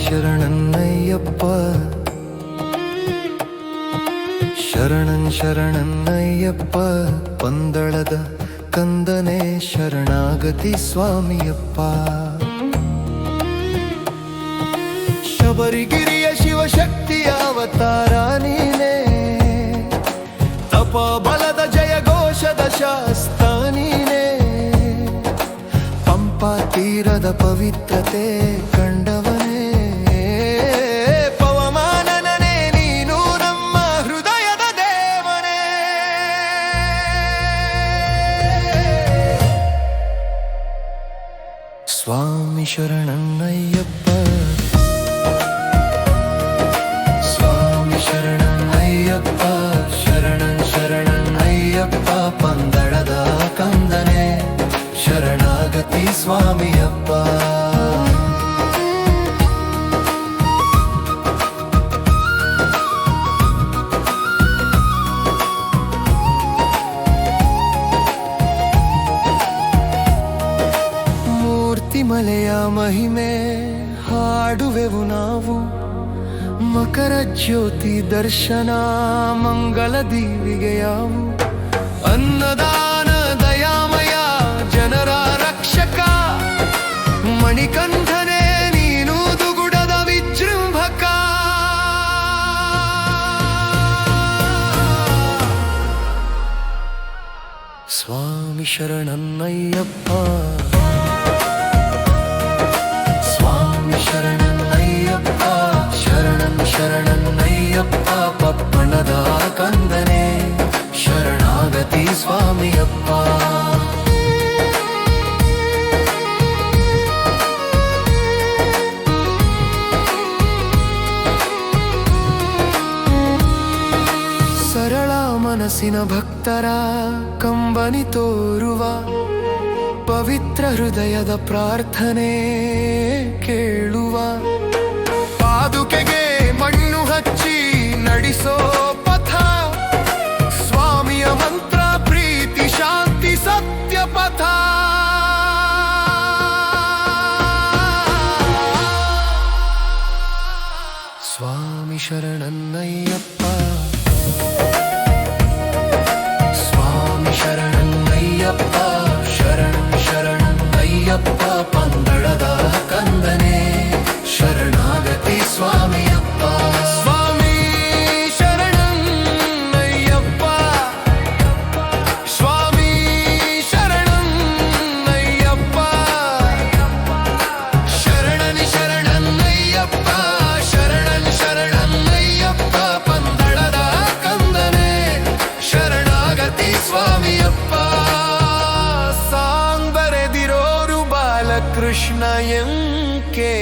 ಶರಣನ್ನಯ್ಯಪ್ಪ. ಶರಣನ್ ಶರಣನ್ನಯ್ಯಪ್ಪ. ಪಂದಳದ ಕಂದನೆ ಶರಣಾಗತಿ ಸ್ವಾಮಿಯಪ್ಪ. ಶಬರಿಗಿರಿಯ ಶಿವಶಕ್ತಿಯ ಅವತಾರ ನೀನೇ. ತಪಬಲದ ಜಯ ಘೋಷದ ಶಾಸ್ತ ನೀನೇ. ಪಂಪಾ ತೀರದ ಪವಿತ್ರತೆ ಕಂಡವನೇ ಸ್ವಾಮಿ ಶರಣನ್ನಯ್ಯಪ್ಪ ಸ್ವಾಮಿ ಶರಣನ್ನಯ್ಯಪ್ಪ ಶರಣ ಶರಣಯ್ಯಪ್ಪ ಪಂದಳದ ಕಂದನೆ ಶರಣಾಗತಿ ಸ್ವಾಮಿಯಪ್ಪ. ಮಲೆಯ ಮಹಿಮೆ ಹಾಡುವೆವು ನಾವು. ಮಕರ ಜ್ಯೋತಿ ದರ್ಶನ ಮಂಗಲ ದೀವಿಗೆಯಾವು ಅನ್ನದಾನ ದಯಾಮಯ ಜನರ ರಕ್ಷಕ. ಮಣಿಕಂಠನೇ ನೀನು ದುಗುಡದ ವಿಜೃಂಭಕ. ಸ್ವಾಮಿ ಶರಣನ್ನಯ್ಯಪ್ಪ. ಸರಳ ಮನಸ್ಸಿನ ಭಕ್ತರ ಕಂಬನಿ ತೋರುವ ಪವಿತ್ರ ಹೃದಯದ ಪ್ರಾರ್ಥನೆ ಕೇಳುವ. ಪಾದುಕೆಗೆ ಮಣ್ಣು ಹಚ್ಚಿ ಸತ್ಯ ಪಥ ಸ್ವಾಮಿ ಶರಣನ್ನಯ್ಯಪ್ಪ ಸ್ವಾಮಿ ಶರಣನ್ನಯ್ಯಪ್ಪ ಶರಣನ್ ಶರಣನ್ನಯ್ಯಪ್ಪ எங்கே?